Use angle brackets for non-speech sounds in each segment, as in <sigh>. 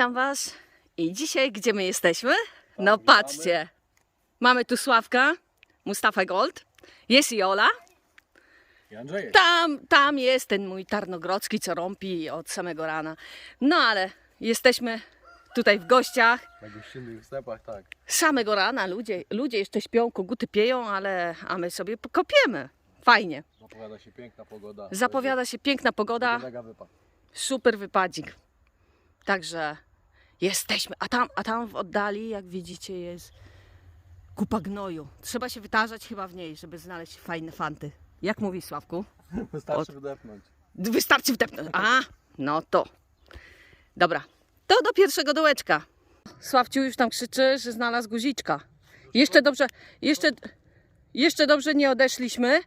Witam Was. I dzisiaj gdzie my jesteśmy? No patrzcie. Mamy tu Sławka, Mustafa Gold, jest i Ola. Tam, tam jest ten mój Tarnogrodzki, co rąpi od samego rana. No ale jesteśmy tutaj w gościach. Na gościnnych wstępach, tak. Samego rana ludzie, ludzie jeszcze śpią, koguty pieją, ale a my sobie kopiemy. Fajnie. Zapowiada się piękna pogoda. Zapowiada się piękna pogoda. Super wypadzik. Także jesteśmy. A tam, a tam w oddali, jak widzicie, jest kupa gnoju. Trzeba się wytarzać chyba w niej, żeby znaleźć fajne fanty. Jak mówi Sławku? Wystarczy wdepnąć. Wystarczy wdepnąć. A, no to. Dobra, to do pierwszego dołeczka. Sławciu już tam krzyczy, że znalazł guziczka. Jeszcze dobrze, jeszcze, jeszcze dobrze nie odeszliśmy,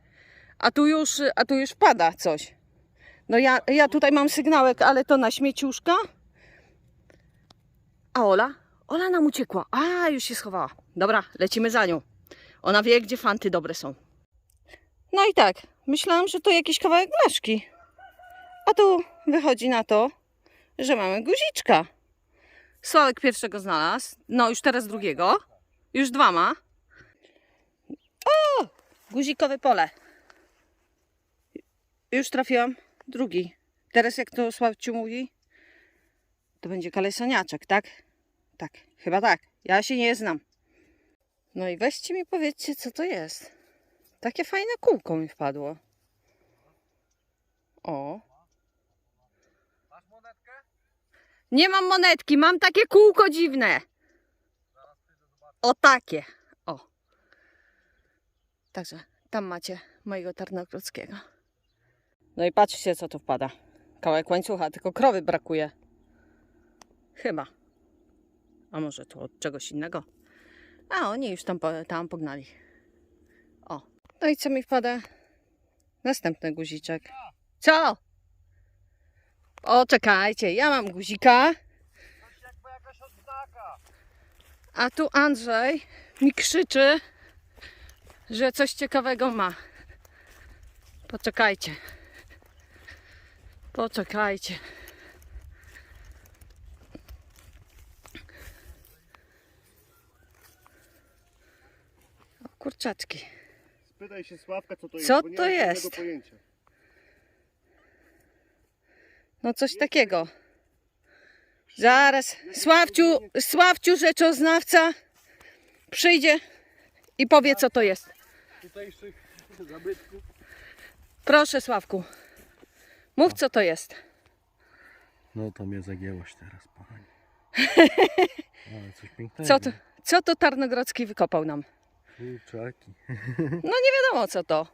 a tu już, a tu już pada coś. No ja, ja tutaj mam sygnałek, ale to na śmieciuszka. A Ola? Ola nam uciekła. A, już się schowała. Dobra, lecimy za nią. Ona wie, gdzie fanty dobre są. No i tak, myślałam, że to jakiś kawałek blaszki. A tu wychodzi na to, że mamy guziczka. Sławek pierwszego znalazł, no już teraz drugiego. Już dwa ma. O! Guzikowe pole. Już trafiłam drugi. Teraz jak to Sławciu mówi, to będzie kalesoniaczek, tak? Tak, chyba tak. Ja się nie znam. No i weźcie mi powiedzcie, co to jest. Takie fajne kółko mi wpadło. O. Masz monetkę? Nie mam monetki, mam takie kółko dziwne. O takie. O. Także tam macie mojego Tarnogrodzkiego. No i patrzcie, co tu wpada. Kawałek łańcucha, tylko krowy brakuje. Chyba. A może tu od czegoś innego? A oni już tam, tam pognali. O. No i co mi wpada? Następny guziczek. Co? O, czekajcie, ja mam guzika. A tu Andrzej mi krzyczy, że coś ciekawego ma. Poczekajcie. Poczekajcie. Kurczaczki. Spytaj się Sławka, co to jest. Co bo nie to mam żadnego jest? Pojęcia. No coś takiego. Zaraz. Sławciu, Sławciu rzeczoznawca przyjdzie i powie co to jest. Tutejszych zabytków. Proszę Sławku. Mów co to jest. No to mnie zagięłoś teraz, panie. <laughs> Ale coś pięknego. Co to, co to Tarnogrodzki wykopał nam? Kurczaki. No nie wiadomo co to.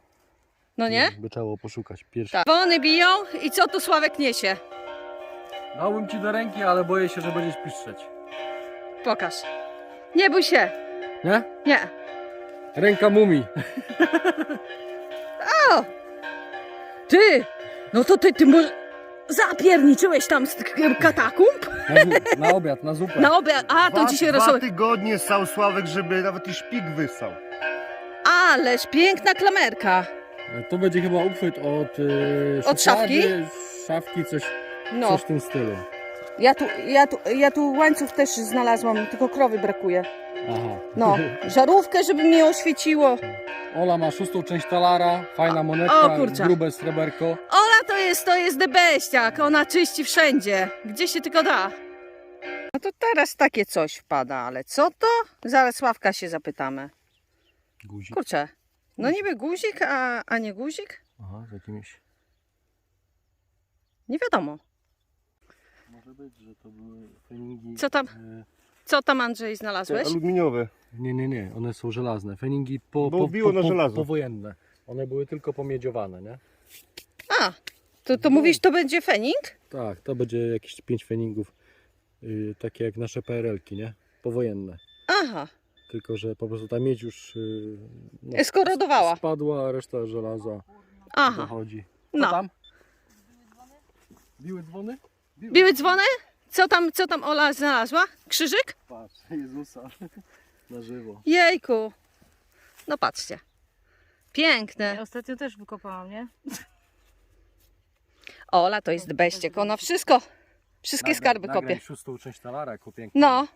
No nie? By trzeba było poszukać. Pierwszy. Tak. Wony biją i co tu Sławek niesie? Dałbym ci do ręki, ale boję się, że będziesz piszczeć. Pokaż. Nie bój się. Nie? Nie. Ręka mumii. <laughs> O! Ty! No to ty, ty może... Zapierniczyłeś tam z katakumb? Na, zu- na obiad, na zupę. Na obiad. A, to Dwa, dzisiaj dwa rosołek. tygodnie ssał Sławek, żeby nawet i szpik wyssał. Ależ piękna klamerka. To będzie chyba uchwyt od, yy, Od szafki? szuflady, Szafki, coś, No, coś w tym stylu. ja tu, ja, tu, ja tu łańcuch też znalazłam, tylko krowy brakuje. Aha. No, żarówkę, żeby mnie oświeciło. Ola ma szóstą część talara, fajna monetka, o kurczę. grube sreberko. Ola to jest, to jest debeściak, ona czyści wszędzie, gdzie się tylko da. No to teraz takie coś wpada, ale co to? Zaraz Sławka się zapytamy. Guzik. Kurczę, no niby guzik, a, a nie guzik? Aha, z jakimiś... Nie wiadomo. Może być, że to były feningi... Co tam? e, Co tam Andrzej Te znalazłeś? aluminiowe. Nie, nie, nie, one są żelazne. Feningi po, Bo po, biło po, na po, żelazo. powojenne. One były tylko pomiedziowane, nie? A, to, to mówisz, to będzie fening? Tak, to będzie jakieś pięć feningów, yy, takie jak nasze PRL-ki, nie? Powojenne. Aha, Tylko, że po prostu ta miedź już yy, no, skorodowała. spadła, a reszta żelaza Aha, dochodzi. Co no. tam? Biły dzwony? Biły dzwony? Co tam, co tam Ola znalazła? Krzyżyk? Patrz, Jezusa na żywo. Jejku. No patrzcie. Piękne. Ja ostatnio też wykopałam, nie? Ola to jest beściek, ona wszystko, Wszystkie skarby nagraj kopię. szóstą część talara, jako pięknie. No,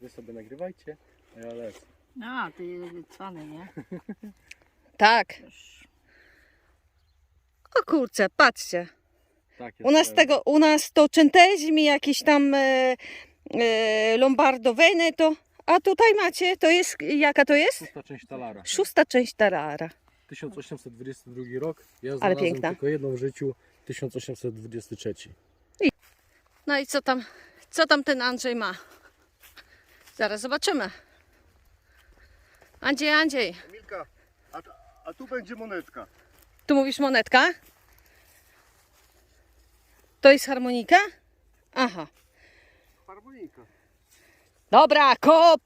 Wy sobie nagrywajcie, a ja lecę. A, ty cwany, nie? tak. O kurczę, patrzcie. Tak jest U nas pewnie. tego, u nas to centezimi jakieś tam e, e, Lombardo Veneto, a tutaj macie, to jest, jaka to jest? Szósta część talara. Szósta część Tarara. 1822 rok. Ja Ale znalazłem piękna. tylko jedną w życiu. 1823. No i co tam, co tam ten Andrzej ma? Zaraz zobaczymy. Andrzej, Andrzej, Emilka, a, a tu będzie monetka. tu mówisz monetka? To jest harmonika? Aha. Harmonika. Dobra, kop!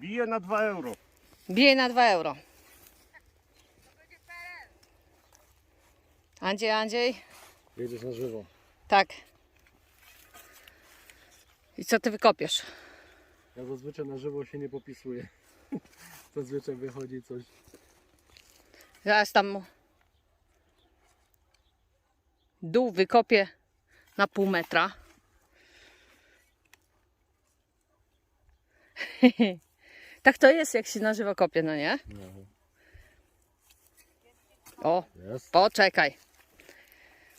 Bije na 2 euro. Bije na 2 euro. Andrzej, Andrzej. Jedziesz na żywo. Tak. I co ty wykopiesz? Ja zazwyczaj na żywo się nie popisuję. <laughs> Zazwyczaj wychodzi coś. Zaraz tam dół wykopię na pół metra. <laughs> tak to jest, jak się na żywo kopie, no nie? O, poczekaj.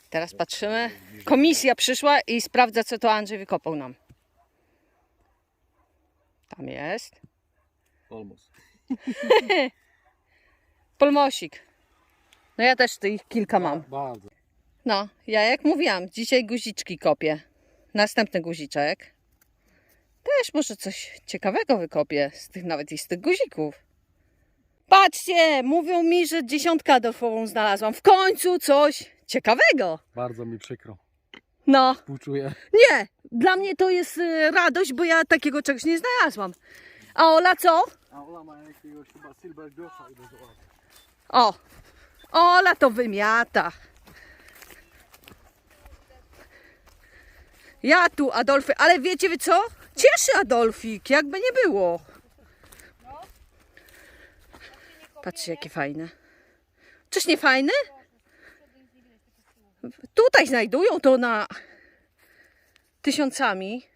Teraz patrzymy. Komisja przyszła i sprawdza, co to Andrzej wykopał nam. Tam jest. Almost. <laughs> Polmosik. No ja też tych kilka mam. Bardzo. No, ja jak mówiłam, dzisiaj guziczki kopię. Następny guziczek. Też może coś ciekawego wykopię z tych nawet i z tych guzików. Patrzcie, mówią mi, że dziesiątkę Adolfową znalazłam. W końcu coś ciekawego. Bardzo mi przykro. No, Współczuję. nie, dla mnie to jest y, radość, bo ja takiego czegoś nie znalazłam. A Ola co? A Ola ma jakiegoś chyba silver grosza O, Ola to wymiata. Ja tu, Adolfy, ale wiecie wy co? Cieszy Adolfik, jakby nie było. Patrzcie, jakie fajne. Czyż nie fajny? Tutaj znajdują to na tysiącami.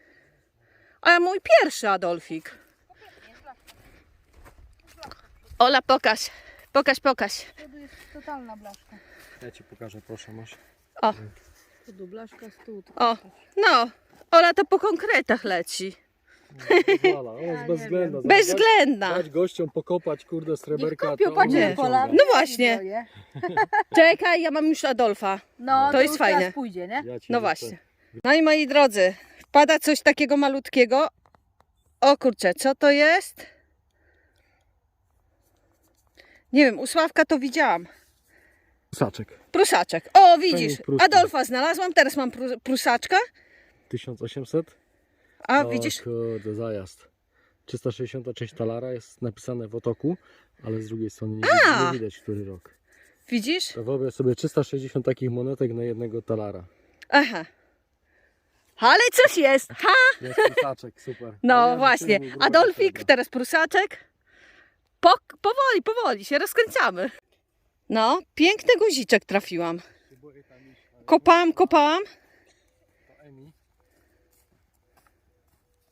A mój pierwszy Adolfik. Ola, pokaż. Pokaż, pokaż. To jest totalna blaszka. Ja ci pokażę, proszę, masz. O, To do blaszka z tyłu. o, no. Ola to po konkretach leci. Ola, ona jest bezwzględna. Bezwzględna. Dać gościom pokopać, kurde, sreberka. kopią, Nie. pola. No właśnie. <laughs> Czekaj, ja mam już Adolfa. No, To to, jest już fajne. pójdzie, nie? Ja No właśnie. No i moi drodzy, wpada coś takiego malutkiego. O kurczę, co to jest? Nie wiem, u Sławka to widziałam. Saczek. Prusaczek. O, widzisz, pruski. Adolfa znalazłam, teraz mam pru- prusaczka. 1800? A, o, widzisz, kurde, zajazd. 363 talara jest napisane w otoku, ale z drugiej strony nie, A! nie widać, który rok. widzisz? To wyobraź sobie 360 takich monetek na jednego talara. Aha. Ale coś jest, ha! Jest prusaczek, super. No ja właśnie, Adolfik, teraz prusaczek. Pok- powoli, powoli się rozkręcamy. No, piękny guziczek trafiłam. Kopałam, kopałam. to Emi.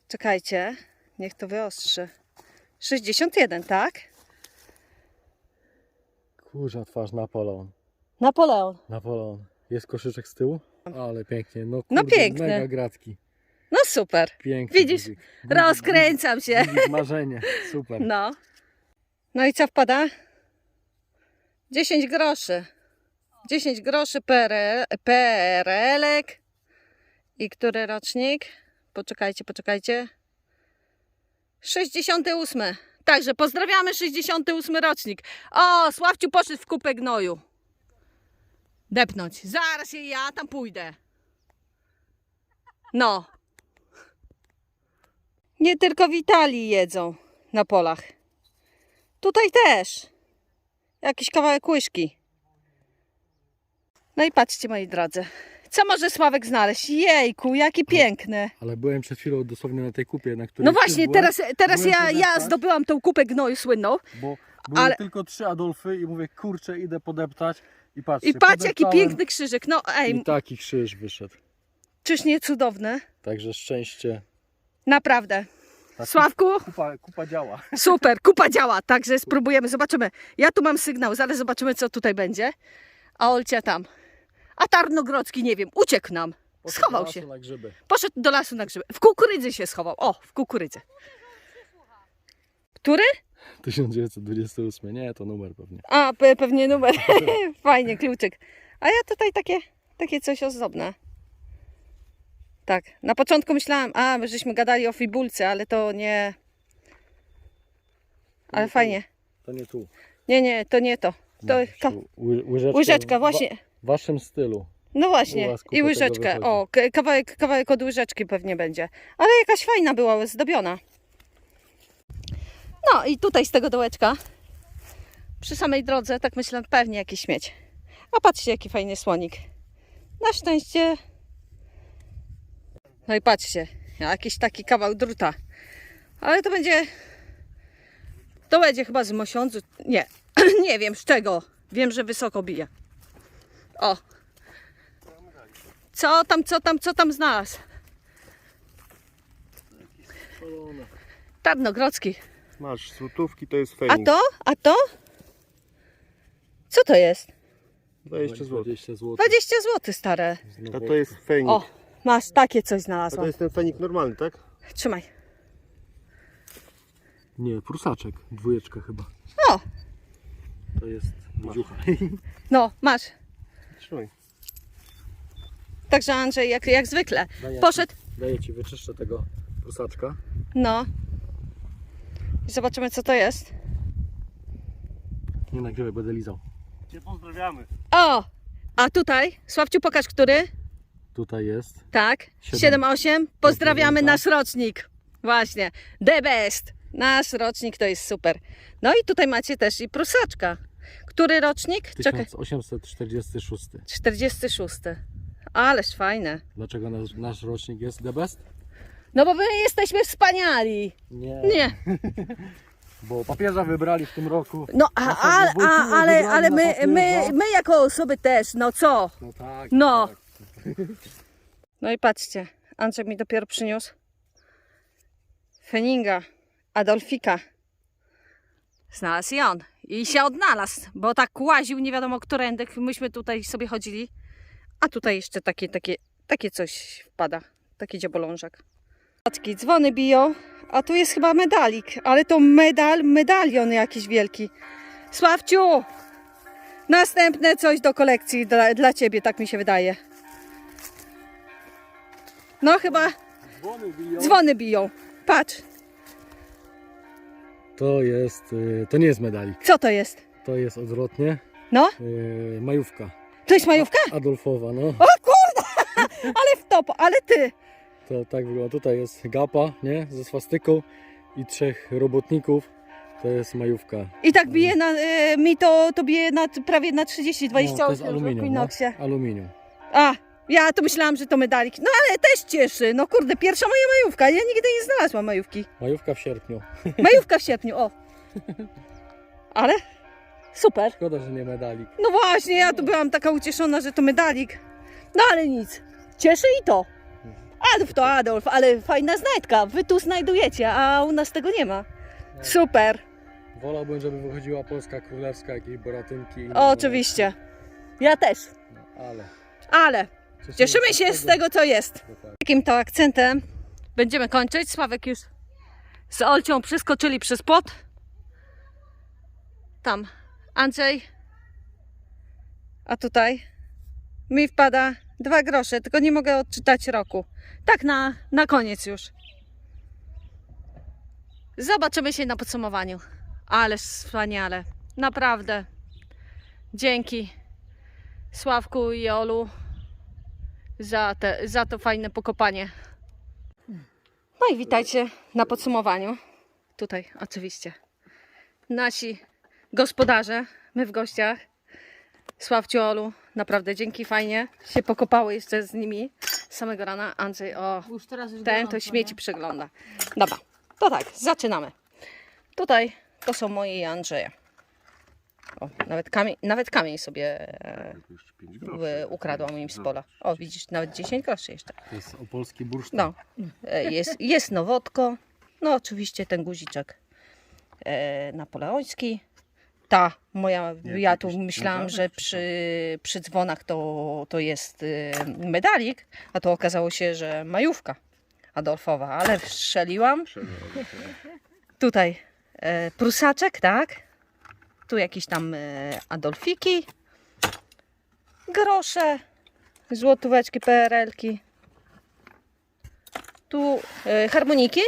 Czekajcie, niech to wyostrzy. 61, tak? Kurza twarz Napoleon. Napoleon. Napoleon. Jest koszyczek z tyłu? Ale pięknie. No, No kurde, piękny. Mega gratki. No super. Piękny Widzisz? guzik. Rozkręcam się. Guzik marzenie. Super. No. No i co wpada? 10 groszy. 10 groszy PRL, PRL-ek. I który rocznik? Poczekajcie, poczekajcie. 68. Także pozdrawiamy 68 rocznik. O, Sławciu poszedł w kupę gnoju. Depnąć. Zaraz je ja tam pójdę. No. Nie tylko w Italii jedzą na polach. Tutaj też. Jakiś kawałek łyżki. No i patrzcie, moi drodzy. Co może Sławek znaleźć? Jejku, jaki piękny. Ale byłem przed chwilą dosłownie na tej kupie, na której No właśnie, byłaś, teraz, teraz byłem ja, ja zdobyłam tą kupę gnoju słynną. Bo były ale- tylko trzy Adolfy i mówię, kurczę, idę podeptać. I patrzcie, I patrz jaki piękny krzyżyk. No ej, I taki krzyż wyszedł. czyż nie cudowne? Także szczęście. Naprawdę. Taki Sławku, Kupa, kupa działa. <laughs> super, kupa działa, także spróbujemy, zobaczymy. Ja tu mam sygnał, zaraz zobaczymy co tutaj będzie. A Olcia tam. A Tarnogrodzki, nie wiem, uciekł nam. Poszedł Schował do lasu się. Na grzyby. Poszedł do lasu na grzyby. W kukurydzy się schował. O, w kukurydzy. Który? 1928. Nie, to numer pewnie. A, pe- pewnie numer. <laughs> Fajnie, kluczyk. A ja tutaj takie, takie coś ozdobne. Tak, na początku myślałam, a, my żeśmy gadali o fibulce, ale to nie... Ale fajnie. To nie tu. Nie, nie, to nie to. To ka- tu ły- łyżeczkę łyżeczka, w właśnie. wa- waszym stylu. No właśnie. I tego łyżeczkę. wychodzi. O, k- kawałek, kawałek od łyżeczki pewnie będzie. Ale jakaś fajna była, zdobiona. No i tutaj z tego dołeczka, przy samej drodze, tak myślę, pewnie jakiś śmieć. A patrzcie, jaki fajny słonik. Na szczęście. No i patrzcie, jakiś taki kawał druta. Ale to będzie. To będzie chyba z mosiądzu. Nie, <clears throat> nie wiem z czego. Wiem, że wysoko bije. O, co tam, co tam, co tam znalazł? Tarnogrodzki. Masz, złotówki to jest A to? A to? Co to jest? 20 zł. 20 zł. 20 zł stare. A to jest fenik. O, masz takie coś A to znalazłam. jest ten fenik normalny, tak? Trzymaj. Nie, prusaczek. Dwójeczka chyba. O, To jest buziucha. no, masz. Trzymaj. Także Andrzej, jak, jak zwykle, Daję poszedł. Ci, daję ci wyczyszczę tego prusaczka. No. I zobaczymy, co to jest. Nie nagrywaj, będę lizał. Cię pozdrawiamy. O! A tutaj, Sławciu, pokaż, który? Tutaj jest. Tak, Siedem. 7-8. Pozdrawiamy nasz rocznik. Właśnie, the best. Nasz rocznik to jest super. No i tutaj macie też i prusaczka. Który rocznik? Czekaj. 1846. 46. Ależ fajne. Dlaczego nasz, nasz rocznik jest the best? No bo my jesteśmy wspaniali. Nie. Nie. <laughs> Bo papieża wybrali w tym roku. No a, a, a, ale, ale my, my, my jako osoby też, no co? No tak. No. Tak. No i patrzcie, Andrzej mi dopiero przyniósł Feninga, Adolfika. Znalazł i on. I się odnalazł, bo tak łaził nie wiadomo którędy. Myśmy tutaj sobie chodzili. A tutaj jeszcze takie, takie, takie coś wpada. Taki dziobolążek. Patrzki, dzwony biją. A tu jest chyba medalik. Ale to medal, medalion jakiś wielki. Sławciu! Następne coś do kolekcji dla, dla ciebie, tak mi się wydaje. No chyba Dzwony biją. dzwony biją. Patrz, To jest. y, To nie jest medalik. co to jest? To jest odwrotnie. No, y, Majówka. to jest majówka? Adolfowa, no. O kurde! <laughs> Ale w topo, ale ty! To tak wygląda. Tutaj jest gapa, nie? Ze swastyką i trzech robotników. To jest majówka. I tak bije na, y, mi to, to bije na, prawie na 30, No, to jest 28 w aluminium. No. Aluminium. A, ja to myślałam, że to medalik. No ale też cieszy. No kurde, pierwsza moja majówka. Ja nigdy nie znalazłam majówki. Majówka w sierpniu. <laughs> Majówka w sierpniu, o. Ale super. Szkoda, że nie medalik. No właśnie, ja tu byłam taka ucieszona, że to medalik. No ale nic. Cieszy i to. Adolf to Adolf, ale fajna znajdka. Wy tu znajdujecie, a u nas tego nie ma. Super. Wolałbym, żeby wychodziła Polska Królewska, jakieś boratynki. i inne Oczywiście. Ja też. ale Ale cieszymy się z tego, co jest. Dokładnie. Takim to akcentem będziemy kończyć. Sławek już z Olcią przeskoczyli przez płot. Tam Andrzej. A tutaj mi wpada dwa grosze, tylko nie mogę odczytać roku. Tak na, na koniec już. Zobaczymy się na podsumowaniu. Ale wspaniale. Naprawdę. Dzięki Sławku i Olu za, te, za to fajne pokopanie. No i witajcie na podsumowaniu. Tutaj oczywiście nasi gospodarze, my w gościach. Sławciu, Olu, naprawdę dzięki, fajnie się pokopały jeszcze z nimi z samego rana. Andrzej, o, Już teraz jest ten gorąco, to śmieci nie? przegląda. Dobra, to tak, zaczynamy. Tutaj to są moje i Andrzeja. O, nawet kamień, nawet kamień sobie e, groszy. ukradłam im z pola. O, widzisz, nawet 10 groszy jeszcze. To jest opolski bursztyn. No, e, jest, jest nowotko. No, oczywiście ten guziczek e, napoleoński. Ta moja, Nie, ja tu jakiś myślałam, medalik że czy przy, przy dzwonach to, to jest e, medalik, a to okazało się, że majówka Adolfowa, ale strzeliłam. Tutaj e, prusaczek, tak? Tu jakieś tam e, Adolfiki. Grosze, złotóweczki, PRL-ki. Tu e, harmoniki,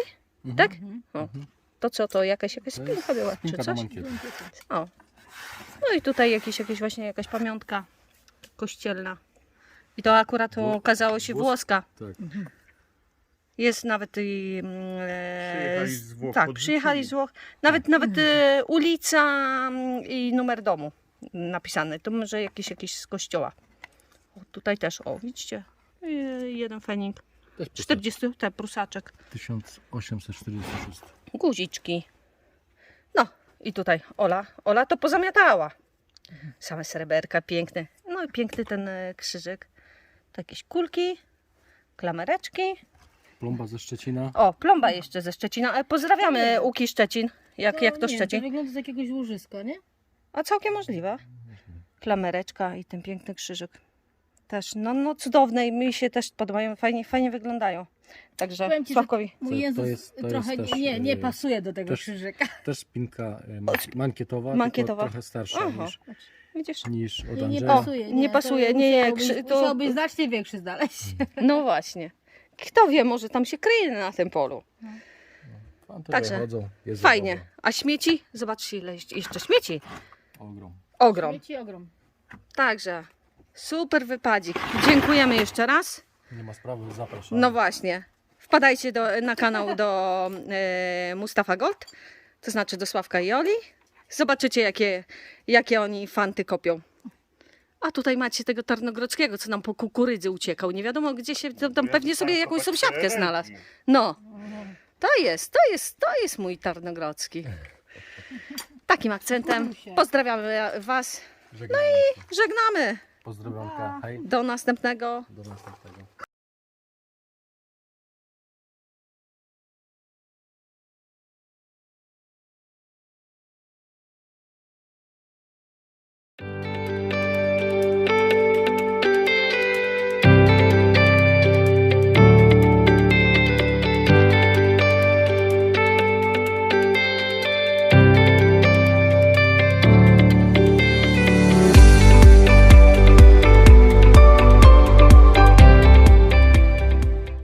tak? O. To co to? Jakaś, jakaś spinka była, czy coś? O. No i tutaj jakieś, jakieś właśnie jakaś pamiątka kościelna. I to akurat okazało się włos- włoska. Tak. Jest nawet i. mm, E, Przyjechali z- z Włoch, Tak, podrzucili. przyjechali z Włoch. Nawet, nawet e, ulica mm, i numer domu napisane. To może jakiś, jakiś z kościoła. O, tutaj też, o widzicie, e, jeden fenik. Też po 40, te prusaczek. 1846. Guziczki. No i tutaj Ola. Ola to pozamiatała. Same sreberka piękne. No i piękny ten e, krzyżyk. To jakieś kulki, klamereczki. Plomba ze Szczecina. O, plomba jeszcze ze Szczecina. E, Pozdrawiamy Łuki Szczecin. Jak, jak to nie, Szczecin? To wygląda z jakiegoś łożyska, nie? A całkiem możliwe. Klamereczka i ten piękny krzyżyk. Też, no, no cudowne i mi się też podobają, fajnie, fajnie wyglądają. Także Powiem ci, że Sławkowi. Mój To- to Jezus jest- to trochę jest też, nie, nie y, pasuje do tego też- krzyżyka. Też spinka e, man- mankietowa, Mankietowa. tylko trochę starsza Aha. niż, Widzisz? niż od Nie, nie Andrzeja. pasuje. nie pasuje, to nie, nie, krzy- to- Musiałbyś znacznie większy znaleźć. No właśnie. Kto wie, może tam się kryje na tym polu. Tam to Także wychodzą, jest Fajnie. A śmieci? Zobaczcie ile jeszcze śmieci. Ogrom. Ogrom. Śmieci ogrom. Także super wypadzik. Dziękujemy jeszcze raz. Nie ma sprawy, zapraszam. No właśnie. Wpadajcie do, na kanał do e, Mustafa Gold, to znaczy do Sławka i Oli. Zobaczycie, jakie, jakie oni fanty kopią. A tutaj macie tego Tarnogrodzkiego, co nam po kukurydzy uciekał. Nie wiadomo, gdzie się. Tam, tam pewnie sobie jakąś sąsiadkę znalazł. No, to jest, to jest, to jest mój Tarnogrodzki. Takim akcentem. Pozdrawiamy Was. Żegnamy się. Żegnamy. Pozdrowionka. Hej. Do następnego. Do następnego.